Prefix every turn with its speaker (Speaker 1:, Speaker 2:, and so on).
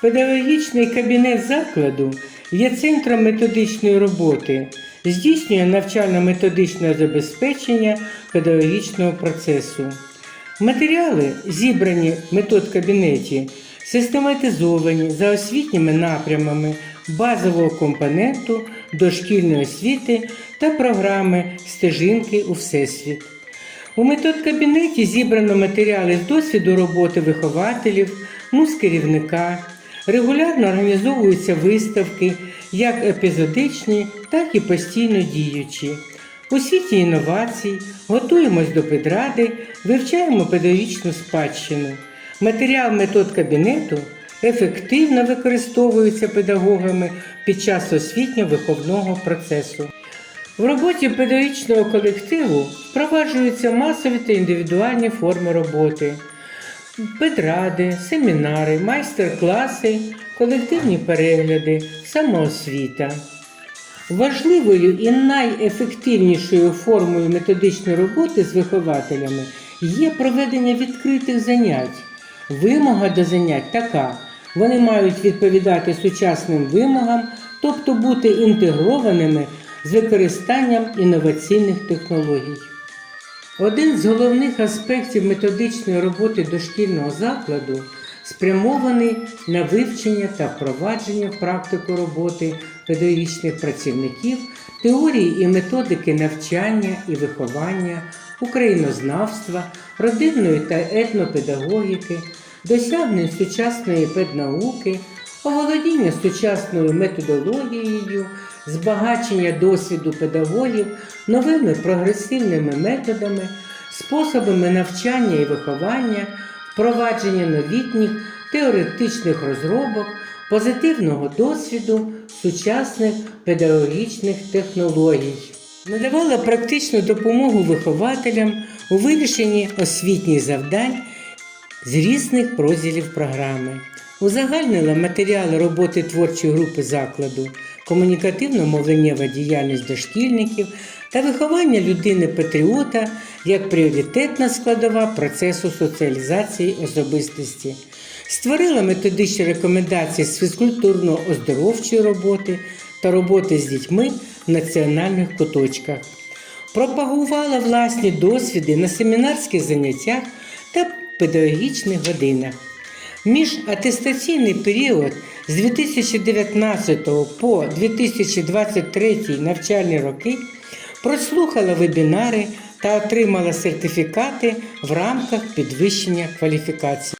Speaker 1: Педагогічний кабінет закладу є центром методичної роботи, здійснює навчально-методичне забезпечення педагогічного процесу. Матеріали, зібрані в метод кабінеті, систематизовані за освітніми напрямами базового компоненту дошкільної освіти та програми стежинки у Всесвіт. У метод-кабінеті зібрано матеріали з досвіду роботи вихователів, муз керівника. Регулярно організовуються виставки, як епізодичні, так і постійно діючі. У світі інновацій готуємось до педради, вивчаємо педагогічну спадщину. Матеріал метод кабінету ефективно використовується педагогами під час освітньо-виховного процесу. В роботі педагогічного колективу впроваджуються масові та індивідуальні форми роботи, педради, семінари, майстер-класи, колективні перегляди, самоосвіта. Важливою і найефективнішою формою методичної роботи з вихователями є проведення відкритих занять. Вимога до занять така: вони мають відповідати сучасним вимогам, тобто бути інтегрованими з використанням інноваційних технологій. Один з головних аспектів методичної роботи дошкільного закладу спрямований на вивчення та впровадження в практику роботи педагогічних працівників теорії і методики навчання і виховання, українознавства, родинної та етнопедагогіки, досягнень сучасної педнауки, оволодіння сучасною методологією, збагачення досвіду педагогів новими прогресивними методами, способами навчання і виховання, впровадження новітніх теоретичних розробок, позитивного досвіду сучасних педагогічних технологій. Надавала практичну допомогу вихователям у вирішенні освітніх завдань з різних розділів програми. Узагальнила матеріали роботи творчої групи закладу, комунікативно-мовленнєва діяльність дошкільників та виховання людини-патріота як пріоритетна складова процесу соціалізації особистості. Створила методичні рекомендації з фізкультурно-оздоровчої роботи та роботи з дітьми в національних куточках. Пропагувала власні досвіди на семінарських заняттях та педагогічних годинах. Міжатестаційний період з 2019 по 2023 навчальні роки прослухала вебінари та отримала сертифікати в рамках підвищення кваліфікації.